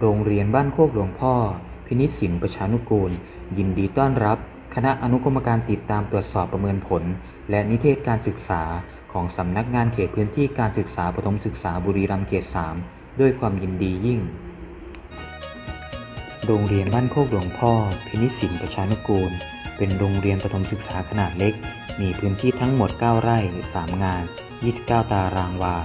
โรงเรียนบ้านโคกหลวงพ่อ พินิจสินประชานุกูล ยินดีต้อนรับ คณะอนุกรรมการติดตามตรวจสอบประเมินผล และนิเทศการศึกษาของสำนักงานเขตพื้นที่การศึกษาประถมศึกษาบุรีรัมย์เขต 3 ด้วยความยินดียิ่ง โรงเรียนบ้านโคกหลวงพ่อ พินิจสินประชานุกูล เป็นโรงเรียนประถมศึกษาขนาดเล็ก มีพื้นที่ทั้งหมด 9 ไร่ 3 งาน 29 ตารางวา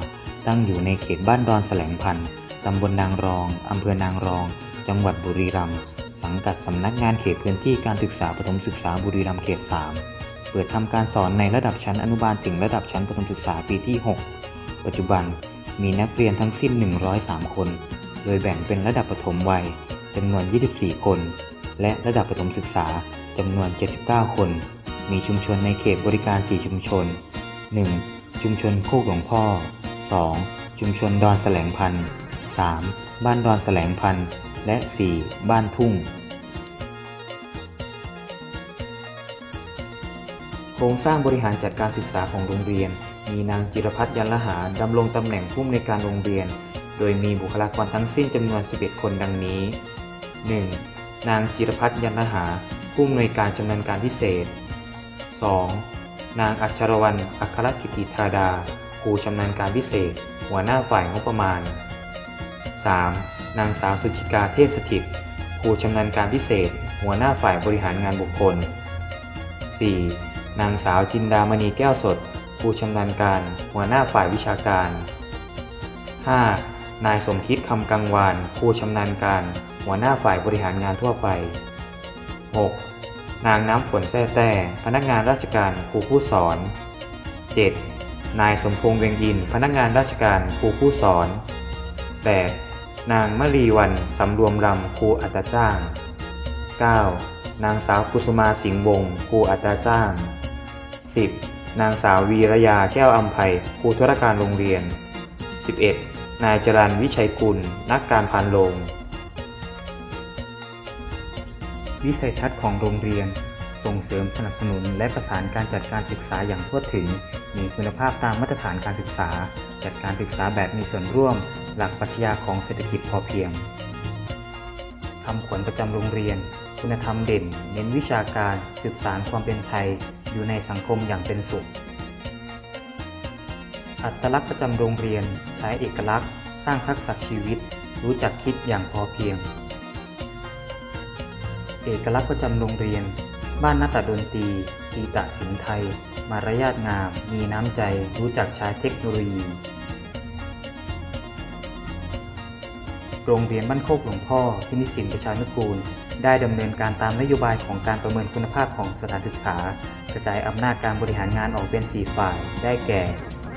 ตั้งอยู่ในเขตบ้านดอนแสลงพันธ์ ตำบลนางรอง อำเภอนางรอง จังหวัดบุรีรัมย์ สังกัดสำนักงานเขตพื้นที่การศึกษาประถมศึกษาบุรีรัมย์เขต 3 เปิดทำการสอนในระดับชั้นอนุบาลถึงระดับชั้นประถมศึกษาปีที่ 6 ปัจจุบันมีนักเรียนทั้งสิ้น 103 คน โดยแบ่งเป็นระดับประถมวัยจำนวน 24 คน และระดับประถมศึกษาจำนวน 79 คน มีชุมชนในเขตบริการ 4 ชุมชน 1. ชุมชนโคกหลวงพ่อ 2. ชุมชนดอนแสลงพันธ์ 3. บ้านดอนแสลงพันธ์และ 4. บ้านทุ่ง โครงสร้างบริหารจัดการศึกษาของโรงเรียน มีนางจิรพัฒน์ยันละหาดำรงตำแหน่งผู้อำนวยการโรงเรียน โดยมีบุคลากรทั้งสิ้นจำนวน 11 คนดังนี้ 1. นางจิรพัฒน์ยันละหา ผู้อำนวยการชำนาญการพิเศษ 2. นางอัชรวรรณอัครกิติธาดา ครูชำนาญการพิเศษ หัวหน้าฝ่ายงบประมาณ 3. นางสาวสุจิกาเทพสถิตครูชำนาญการพิเศษ หัวหน้าฝ่ายบริหารงานบุคคล 4. นางสาวจินดามณีแก้วสดครูชำนาญการ หัวหน้าฝ่ายวิชาการ 5. นายสมคิดคำกังวานครูชำนาญการ หัวหน้าฝ่ายบริหารงานทั่วไป 6. นางน้ำฝนแท้แต่ พนักงานราชการครูผู้สอน 7. นายสมพงษ์เวงอิน พนักงานราชการครูผู้สอน 8. นางมรีวันสำรวมรำครูอัตราจ้าง 9. นางสาวกุสุมาสิงห์วงศ์ครูอัตราจ้าง 10. นางสาววีรยาแก้วอัมภัยครูธุรการโรงเรียน 11. นายจรันวิชัยกุล นักการพานโรงวิสัยทัศน์ของโรงเรียน ส่งเสริมสนับสนุน และประสานการจัดการศึกษาอย่างทั่วถึง มีคุณภาพตามมาตรฐานการศึกษา จัดการศึกษาแบบมีส่วนร่วม หลักปรัชญาของเศรษฐกิจพอเพียงคำขวัญประจำโรงเรียน คุณธรรมเด่น เน้นวิชาการสืบสารความเป็นไทยอยู่ในสังคมอย่างเป็นสุข อัตลักษณ์ประจำโรงเรียนใช้เอกลักษณ์ สร้างทักษะชีวิต รู้จักคิดอย่างพอเพียง เอกลักษณ์ประจำโรงเรียน บ้านนาตาดนตรีกีตะสินไทย มารยาทงาม มีน้ำใจ รู้จักใช้เทคโนโลยี โรงเรียนบ้านโคกหลวงพ่อพินิสินประชานุกูล ได้ดำเนินการตามนโยบายของการประเมินคุณภาพของสถานศึกษา กระจายอำนาจการบริหารงานออกเป็น 4 ฝ่าย ได้แก่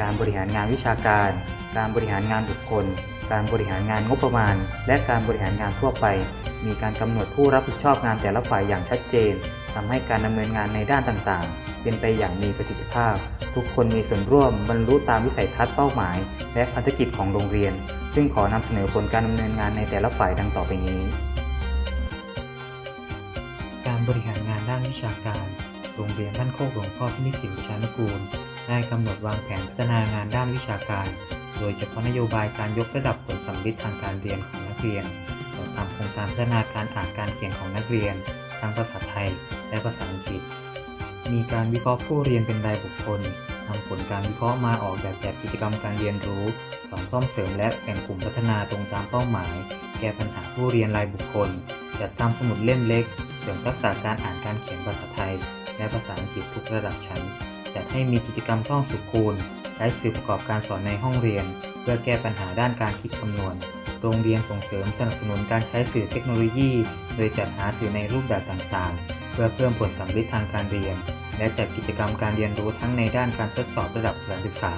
การบริหารงานวิชาการ การบริหารงานบุคคล การบริหารงานงบประมาณ และการบริหารงานทั่วไป มีการกำหนดผู้รับผิดชอบงานแต่ละฝ่ายอย่างชัดเจนทำให้การดำเนินงานในด้านต่างๆ เป็นไปอย่างมีประสิทธิภาพ ทุกคนมีส่วนร่วมบรรลุตามวิสัยทัศน์เป้าหมาย และพันธกิจของโรงเรียน ซึ่งขอนำเสนอผลการดำเนินงานในแต่ละฝ่ายดังต่อไปนี้ การบริหารงานด้านวิชาการ โรงเรียนบ้านโคกหลวงพ่อพินิจสินชานุกูล ได้กำหนดวางแผนพัฒนางานด้านวิชาการ โดยเฉพาะนโยบายการยกระดับผลสัมฤทธิ์ทางการเรียนของนักเรียนต่อตามโครงการพัฒนาการอ่านการเขียนของนักเรียน ทั้งภาษาไทย และภาษาอังกฤษ มีการวิเคราะห์ผู้เรียนเป็นรายบุคคลนำผลการวิเคราะห์มาออกแบบแบบกิจกรรมการเรียนรู้ สอนซ่อมเสริมและแบ่งกลุ่มพัฒนาตรงตามเป้าหมาย แก้ปัญหาผู้เรียนรายบุคคล จัดทำสมุดเล่มเล็ก เสริมทักษะการอ่านการเขียนภาษาไทย และภาษาอังกฤษทุกระดับชั้น จัดให้มีกิจกรรมท่องสุขคูณใช้สื่อประกอบการสอนในห้องเรียน เพื่อแก้ปัญหาด้านการคิดคำนวณ โรงเรียนส่งเสริมสนับสนุนการใช้สื่อเทคโนโลยี โดยจัดหาสื่อในรูปแบบต่างๆ เพื่อเพิ่มผลสัมฤทธิ์ทางการเรียน และจัดกิจกรรมการเรียนรู้ทั้งในด้านการทดสอบระดับสถานศึกษา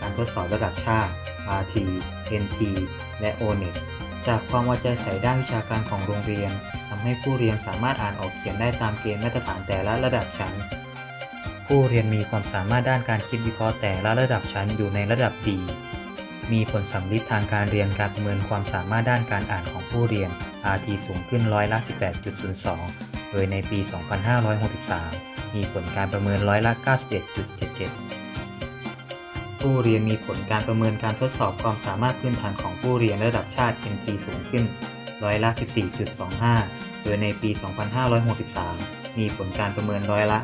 การทดสอบระดับชาติ RT NT และ ONET จากความเอาใจใส่ด้านวิชาการของโรงเรียนทำให้ผู้เรียนสามารถอ่านออกเขียนได้ตามเกณฑ์มาตรฐานแต่ละระดับชั้น ผู้เรียนมีความสามารถด้านการคิดวิเคราะห์แต่ละระดับชั้นอยู่ในระดับดี มีผลสัมฤทธิ์ทางการเรียนการประเมินความสามารถด้านการอ่านของผู้เรียน RT สูงขึ้นร้อยละ 18.02 โดยในปี 2563 มีผลการประเมินร้อยละ 91.77 ผู้เรียนมีผลการประเมินการทดสอบความสามารถพื้นฐานของผู้เรียนระดับชาติ NT สูงขึ้นร้อยละ 14.25 โดยในปี 2563 มีผลการประเมินร้อยละ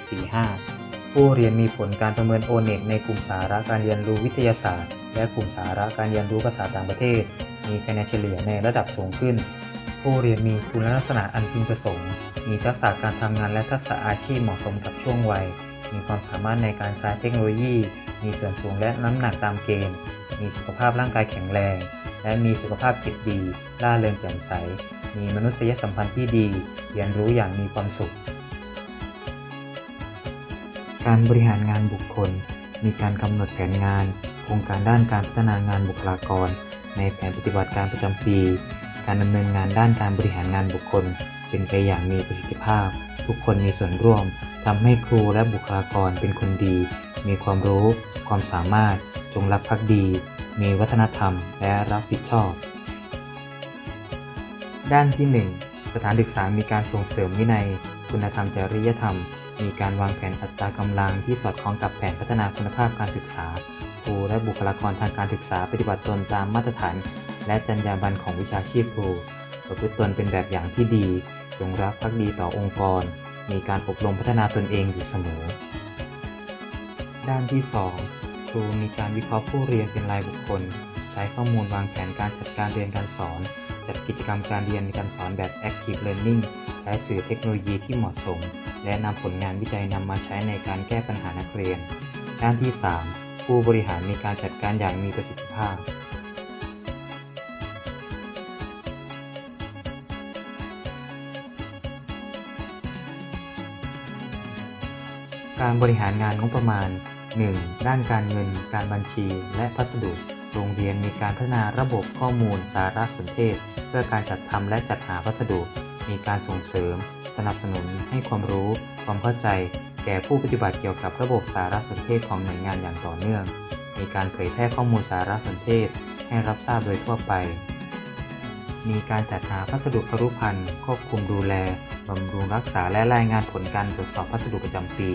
55.45 ผู้เรียนมีผลการประเมิน o n e t ในกลุ่มสาระการเรียนรู้วิทยาศาสตร์ และกลุ่มสาระการเรียนรู้ภาษาต่างประเทศ มีคะแนนเฉลี่ยในระดับสูงขึ้น ผู้เรียนมีคุณลักษณะอันพึงประสงค์ มีทักษะการทำงานและทักษะอาชีพเหมาะสมกับช่วงวัย มีความสามารถในการใช้เทคโนโลยี มีส่วนสูงและน้ำหนักตามเกณฑ์ มีสุขภาพร่างกายแข็งแรง และมีสุขภาพจิตดีล่าเริงแจ่มใส มีมนุษยสัมพันธ์ที่ดี เรียนรู้อย่างมีความสุข การบริหารงานบุคคล มีการกำหนดแผนงาน โครงการด้านการพัฒนางานบุคลากร ในแผนปฏิบัติการประจำปี การดำเนินงานด้านการบริหารงานบุคคล เป็นไปอย่างมีประสิทธิภาพ ทุกคนมีส่วนร่วมทำให้ครูและบุคลากรเป็นคนดี มีความรู้ ความสามารถ จงรักภักดี มีวัฒนธรรม และรับผิดชอบ ด้านที่ 1 สถานศึกษามีการส่งเสริมวินัย คุณธรรมจริยธรรม มีการวางแผนอัตรากำลังที่สอดคล้องกับแผนพัฒนาคุณภาพการศึกษา ครูและบุคลากรทางการศึกษาปฏิบัติตนตามมาตรฐาน และจรรยาบรรณของวิชาชีพครูประพฤติตนเป็นแบบอย่างที่ดี จงรักภักดีต่อองค์กร มีการอบรมพัฒนาตนเองอยู่เสมอ ด้านที่ 2 ครูมีการวิเคราะห์ผู้เรียนเป็นรายบุคคล ใช้ข้อมูลวางแผนการจัดการเรียนการสอน จัดกิจกรรมการเรียนการสอนแบบ Active Learning ใช้สื่อเทคโนโลยีที่เหมาะสม และนำผลงานวิจัยนำมาใช้ในการแก้ปัญหานักเรียน ด้านที่ 3 ผู้บริหารมีการจัดการอย่างมีประสิทธิภาพการบริหารงานงบประมาณ 1. ด้านการเงิน การบัญชี และพัสดุ โรงเรียนมีการพัฒนาระบบข้อมูลสารสนเทศ เพื่อการจัดทำและจัดหาพัสดุ มีการส่งเสริม สนับสนุนให้ความรู้ ความเข้าใจ แก่ผู้ปฏิบัติเกี่ยวกับระบบสารสนเทศของหน่วยงานอย่างต่อเนื่อง มีการเผยแพร่ข้อมูลสารสนเทศ ให้รับทราบโดยทั่วไป มีการจัดหาพัสดุครุภัณฑ์ควบคุมดูแลบำรุงรักษาและรายงานผลการตรวจสอบพัสดุประจำปี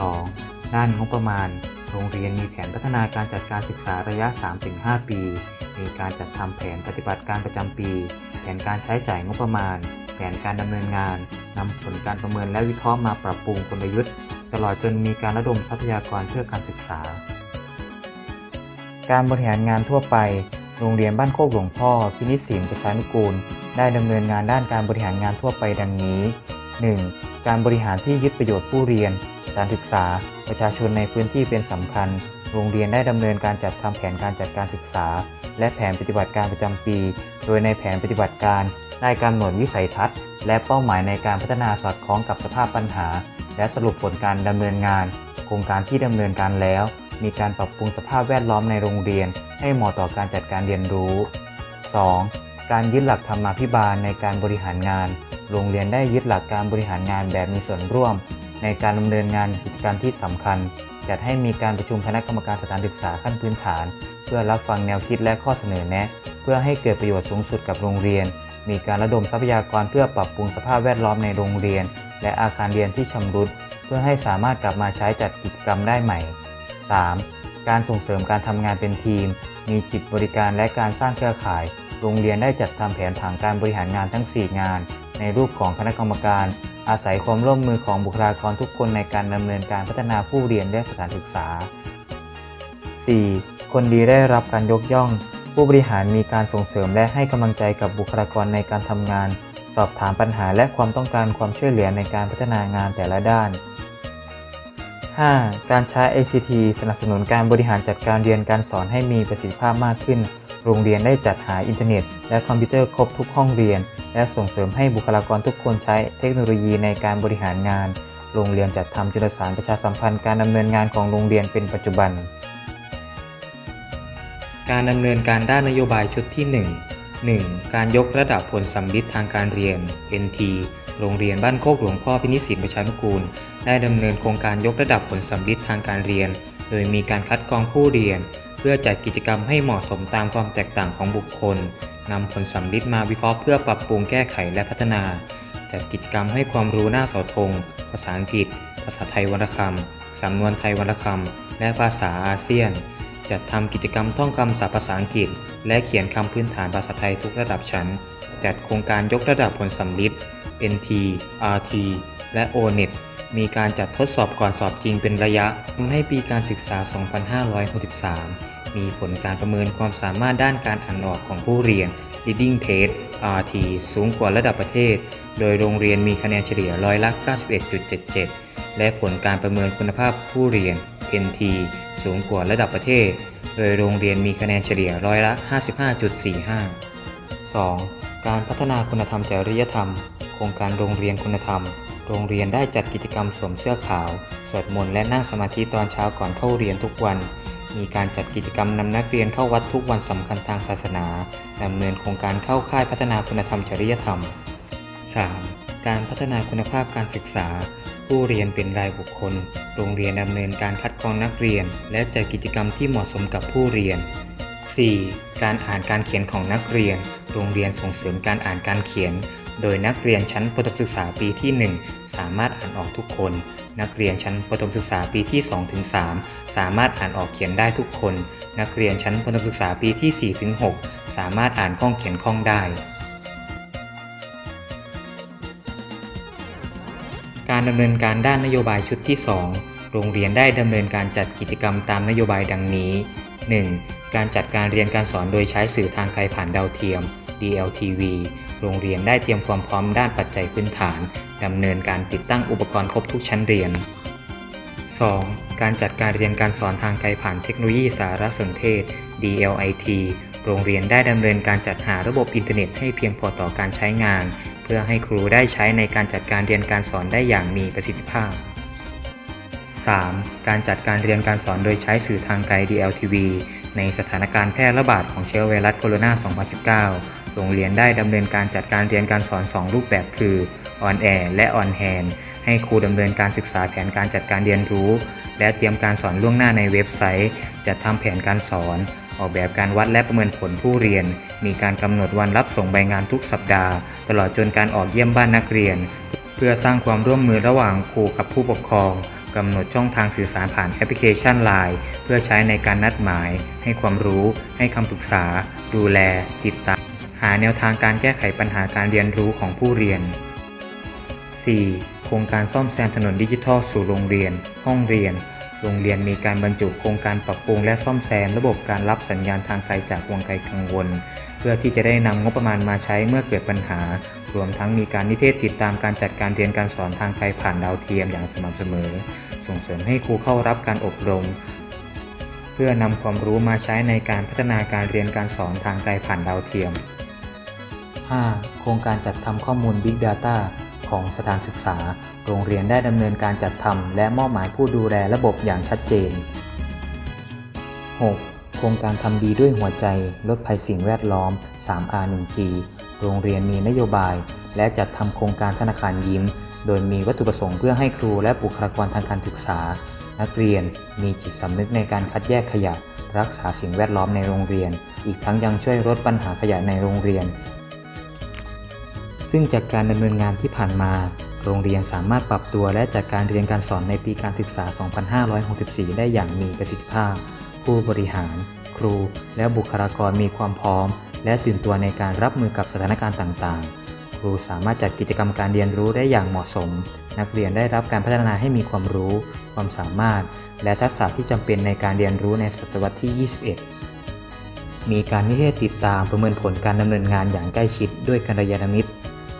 2. ด้านงบประมาณ โรงเรียนมีแผนพัฒนาการจัดการศึกษาระยะ 3-5 ปี มีการจัดทำแผนปฏิบัติการประจำปี แผนการใช้จ่ายงบประมาณ แผนการดำเนินงานนำผลการประเมินและวิเคราะห์มาปรับปรุงกลยุทธ์ ตลอดจนมีการระดมทรัพยากรเพื่อการศึกษา การบริหารงานทั่วไป โรงเรียนบ้านโคกหลวงพ่อ พินิจศิลป์ประชานุกูล ได้ดำเนินงานด้านการบริหารงานทั่วไปดังนี้ 1. การบริหารที่ยึดประโยชน์ผู้เรียน การศึกษาประชาชนในพื้นที่เป็นสำคัญ โรงเรียนได้ดำเนินการจัดทำแผนการจัดการศึกษา และแผนปฏิบัติการประจำปี โดยในแผนปฏิบัติการได้กำหนดวิสัยทัศน์ และเป้าหมายในการพัฒนาสอดคล้องกับสภาพปัญหา และสรุปผลการดำเนินงาน โครงการที่ดำเนินการแล้ว มีการปรับปรุงสภาพแวดล้อมในโรงเรียน ให้เหมาะต่อการจัดการเรียนรู้ 2. การยึดหลักธรรมาภิบาลในการบริหารงาน โรงเรียนได้ยึดหลักการบริหารงานแบบมีส่วนร่วม ในการดำเนินงานกิจกรรมที่สำคัญ จัดให้มีการประชุมคณะกรรมการสถานศึกษาขั้นพื้นฐาน เพื่อรับฟังแนวคิดและข้อเสนอแนะ เพื่อให้เกิดประโยชน์สูงสุดกับโรงเรียน มีการระดมทรัพยากรเพื่อปรับปรุงสภาพแวดล้อมในโรงเรียน และอาคารเรียนที่ชำรุด เพื่อให้สามารถกลับมาใช้จัดกิจกรรมได้ใหม่ 3. การส่งเสริมการทำงานเป็นทีม มีจิตบริการและการสร้างเครือข่าย โรงเรียนได้จัดทำแผนผังการบริหารงานทั้ง 4 งาน ในรูปของคณะกรรมการ อาศัยความร่วมมือของบุคลากรทุกคนในการดำเนินการพัฒนาผู้เรียนและสถานศึกษา 4. คนดีได้รับการยกย่อง ผู้บริหารมีการส่งเสริมและให้กำลังใจกับบุคลากรในการทำงาน สอบถามปัญหาและความต้องการความช่วยเหลือในการพัฒนางานแต่ละด้าน 5. การใช้ ICT สนับสนุนการบริหารจัดการเรียนการสอนให้มีประสิทธิภาพมากขึ้น โรงเรียนได้จัดหาอินเทอร์เน็ต และคอมพิวเตอร์ครบทุกห้องเรียน และส่งเสริมให้บุคลากรทุกคนใช้เทคโนโลยีในการบริหารงาน โรงเรียนจัดทำจุลสารประชาสัมพันธ์การดำเนินงานของโรงเรียนเป็นปัจจุบัน การดำเนินการด้านนโยบายชุดที่ 1 1. การยกระดับผลสัมฤทธิ์ทางการเรียน NT โรงเรียนบ้านโคกหลวงพ่อพินิจสินประชานุกูล ได้ดำเนินโครงการยกระดับผลสัมฤทธิ์ทางการเรียน โดยมีการคัดกรองผู้เรียน เพื่อจัดกิจกรรมให้เหมาะสมตามความแตกต่างของบุคคล นำผลสัมฤทธิ์มาวิเคราะห์เพื่อปรับปรุงแก้ไขและพัฒนา จัดกิจกรรมให้ความรู้หน้าเสาธง ภาษาอังกฤษ ภาษาไทยวรรณคำสำนวนไทยวรรณคำและภาษาอาเซียน จัดทำกิจกรรมท่องคำศัพท์ภาษาอังกฤษ และเขียนคำพื้นฐานภาษาไทยทุกระดับชั้น จัดโครงการยกระดับผลสัมฤทธิ์ NT RT และ ONET มีการจัดทดสอบก่อนสอบจริงเป็นระยะทำให้ปีการศึกษา 2563 มีผลการประเมินความสามารถด้านการอ่านออกของผู้เรียน Reading Test RT สูงกว่าระดับประเทศ โดยโรงเรียนมีคะแนนเฉลี่ยร้อยละ 91.77 และผลการประเมินคุณภาพผู้เรียน NT สูงกว่าระดับประเทศ โดยโรงเรียนมีคะแนนเฉลี่ยร้อยละ 55.45 2. การพัฒนาคุณธรรมจริยธรรม โครงการโรงเรียนคุณธรรม โรงเรียนได้จัดกิจกรรมสวมเสื้อขาว สวดมนต์และนั่งสมาธิตอนเช้าก่อนเข้าเรียนทุกวัน มีการจัดกิจกรรมนำนักเรียนเข้าวัดทุกวันสำคัญทางศาสนาดำเนินโครงการเข้าค่ายพัฒนาคุณธรรมจริยธรรม 3. การพัฒนาคุณภาพการศึกษา ผู้เรียนเป็นรายบุคคล โรงเรียนดำเนินการคัดกรองนักเรียน และจัดกิจกรรมที่เหมาะสมกับผู้เรียน 4. การอ่านการเขียนของนักเรียน โรงเรียนส่งเสริมการอ่านการเขียน โดยนักเรียนชั้นประถมศึกษาปีที่ 1 สามารถอ่านออกทุกคน นักเรียนชั้นประถมศึกษาปีที่ 2-3 สามารถอ่านออกเขียนได้ทุกคน นักเรียนชั้นประถมศึกษาปีที่ 4-6 สามารถอ่านคล่องเขียนคล่องได้ การดำเนินการด้านนโยบายชุดที่ 2 โรงเรียนได้ดำเนินการจัดกิจกรรมตามนโยบายดังนี้ 1. การจัดการเรียนการสอนโดยใช้สื่อทางไกลผ่านดาวเทียม DLTV โรงเรียนได้เตรียมความพร้อมด้านปัจจัยพื้นฐานดำเนินการติดตั้งอุปกรณ์ครบทุกชั้นเรียน 2. การจัดการเรียนการสอนทางไกลผ่านเทคโนโลยีสารสนเทศ DLIT โรงเรียนได้ดำเนินการจัดหาระบบอินเทอร์เน็ตให้เพียงพอต่อการใช้งาน เพื่อให้ครูได้ใช้ในการจัดการเรียนการสอนได้อย่างมีประสิทธิภาพ 3. การจัดการเรียนการสอนโดยใช้สื่อทางไกล DLTV ในสถานการณ์แพร่ระบาดของเชื้อไวรัสโคโรนา 2019 โรงเรียนได้ดำเนินการจัดการเรียนการสอน 2 รูปแบบคือ On Air และ On Hand ให้ครูดำเนินการศึกษาแผนการจัดการเรียนรู้ และเตรียมการสอนล่วงหน้าในเว็บไซต์ จัดทำแผนการสอน ออกแบบการวัดและประเมินผลผู้เรียน มีการกำหนดวันรับส่งใบงานทุกสัปดาห์ ตลอดจนการออกเยี่ยมบ้านนักเรียน เพื่อสร้างความร่วมมือระหว่างครูกับผู้ปกครองกำหนดช่องทางสื่อสารผ่านแอปพลิเคชัน Line เพื่อใช้ในการนัดหมาย ให้ความรู้ ให้คำปรึกษา ดูแล ติดตาม หาแนวทางการแก้ไขปัญหาการเรียนรู้ของผู้เรียน 4. โครงการซ่อมแซมถนนดิจิทัลสู่โรงเรียน ห้องเรียน โรงเรียนมีการบรรจุโครงการปรับปรุงและซ่อมแซมระบบการรับสัญญาณทางไกลจากวงไกลกังวล เพื่อที่จะได้นำงบประมาณมาใช้เมื่อเกิดปัญหา รวมทั้งมีการนิเทศติดตามการจัดการเรียนการสอนทางไกลผ่านดาวเทียมอย่างสม่ำเสมอ ส่งเสริมให้ครูเข้ารับการอบรม เพื่อนำความรู้มาใช้ในการพัฒนาการเรียนการสอนทางไกลผ่านดาวเทียม 5. โครงการจัดทำข้อมูล Big Data ของสถานศึกษา โรงเรียนได้ดำเนินการจัดทำและมอบหมายผู้ดูแลระบบอย่างชัดเจน 6. โครงการทำดีด้วยหัวใจ ลดภัยสิ่งแวดล้อม 3R 1G โรงเรียนมีนโยบาย และจัดทำโครงการธนาคารยิ้ม โดยมีวัตถุประสงค์เพื่อให้ครูและบุคลากรทางการศึกษา นักเรียนมีจิตสำนึกในการคัดแยกขยะ รักษาสิ่งแวดล้อมในโรงเรียน อีกทั้งยังช่วยลดปัญหาขยะในโรงเรียน ซึ่งจากการดำเนินงานที่ผ่านมา โรงเรียนสามารถปรับตัวและจัดการเรียนการสอนในปีการศึกษา 2564 ได้อย่างมีประสิทธิภาพ ผู้บริหาร ครู และบุคลากรมีความพร้อม และตื่นตัวในการรับมือกับสถานการณ์ต่างๆ ครูสามารถจัดกิจกรรมการเรียนรู้ได้อย่างเหมาะสม นักเรียนได้รับการพัฒนาให้มีความรู้ ความสามารถ และทักษะที่จำเป็นในการเรียนรู้ในศตวรรษที่ 21มีการนิเทศติดตามประเมินผลการดำเนินงานอย่างใกล้ชิดด้วยกัลยาณมิตร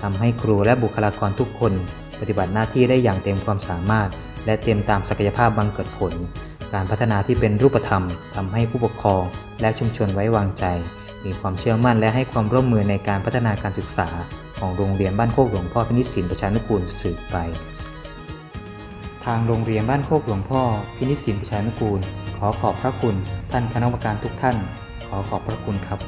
ทำให้ครูและบุคลากรทุกคน ปฏิบัติหน้าที่ได้อย่างเต็มความสามารถ และเต็มตามศักยภาพบังเกิดผล การพัฒนาที่เป็นรูปธรรมทำให้ผู้ปกครองและชุมชนไว้วางใจ มีความเชื่อมั่นและให้ความร่วมมือในการพัฒนาการศึกษา ของโรงเรียนบ้านโคกหลวงพ่อพินิจสินประชานุกูลสืบไป ทางโรงเรียนบ้านโคกหลวงพ่อพินิจสินประชานุกูล ขอขอบพระคุณท่านคณะกรรมการทุกท่าน ขอขอบพระคุณครับ